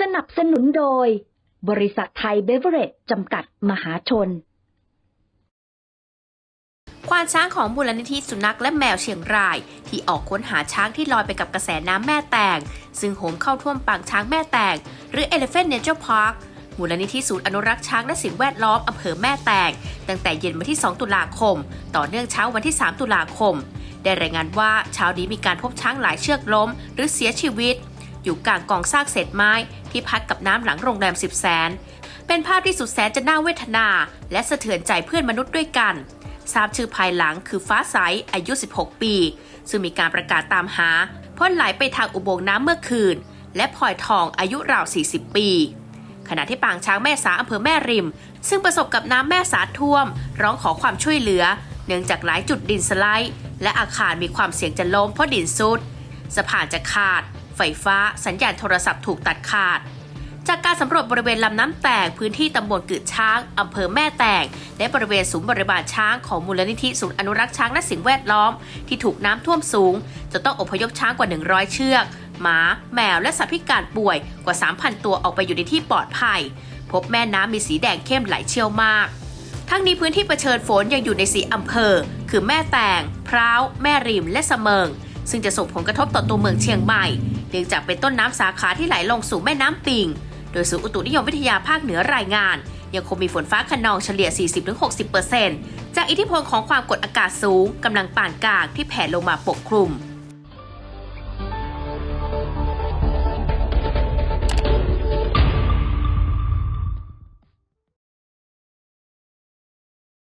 สนับสนุนโดย บริษัทไทยเบเวอเรจจำกัดมหาชน ควานช้างของมูลนิธิสุนัขและแมวเชียงราย ที่ออกค้นหาช้างที่ลอยไปกับกระแสน้ำแม่แตง ซึ่งโหมเข้าท่วมปางช้างแม่แตง หรือ Elephant Nature Park มูลนิธิศูนย์อนุรักษ์ช้างและสิ่งแวดล้อมอำเภอแม่แตง ตั้งแต่เย็นวันที่ 2 ตุลาคม ต่อเนื่องเช้าวันที่ 3 ตุลาคม ได้รายงานว่าเช้านี้มีการพบช้างหลายเชือกล้ม หรือเสียชีวิต อยู่กลางกองซากเศษไม้ที่พัดกับน้ำหลังโรงแรมสิบแสน เป็นภาพที่สุดแสนจะน่าเวทนา และสะเทือนใจเพื่อนมนุษย์ด้วยกัน ทราบชื่อภายหลังคือฟ้าใสอายุ 16 ปี ซึ่งมีการประกาศตามหาพ่นไหลไปทางอุโมงค์น้ำเมื่อคืน และพลอยทองอายุราว 40 ปี ขณะที่ปางช้างแม่สาอำเภอแม่ริม ซึ่งประสบกับน้ำแม่สาท่วม ร้องขอความช่วยเหลือ เนื่องจากหลายจุดดินสไลด์และอาคารมีความเสี่ยงจะล้มเพราะดินซุดสะพานจะขาด ไฟฟ้า สัญญาณโทรศัพท์ถูกตัดขาด จากการสำรวจบริเวณลำน้ำแตกพื้นที่ตำบลกึดช้างอำเภอแม่แตกและบริเวณศูนย์บริบาลช้างของมูลนิธิศูนย์อนุรักษ์ช้างและสิ่งแวดล้อม ที่ถูกน้ำท่วมสูงจนต้องอพยพช้างกว่า 100 เชือก หมา แมว และสัตว์พิการป่วยกว่า 3,000 ตัวออกไปอยู่ในที่ปลอดภัย พบแม่น้ำมีสีแดงเข้มไหลเชี่ยวมากทั้งนี้พื้นที่เผชิญฝนยังอยู่ในสีอำเภอ คือแม่แตง พร้าว แม่ริม และเสมิง ซึ่งจะส่งผลกระทบต่อตัวเมืองเชียงใหม่ เนื่องจากเป็นต้นน้ำสาขาที่ไหลลงสู่แม่น้ำปิง โดยศูนย์อุตุนิยมวิทยาภาคเหนือรายงาน ยังคงมีฝนฟ้าขนองเฉลี่ย 40-60%จากอิทธิพลของความกดอากาศสูงกำลังปานกลางที่แผ่ลงมาปกคลุม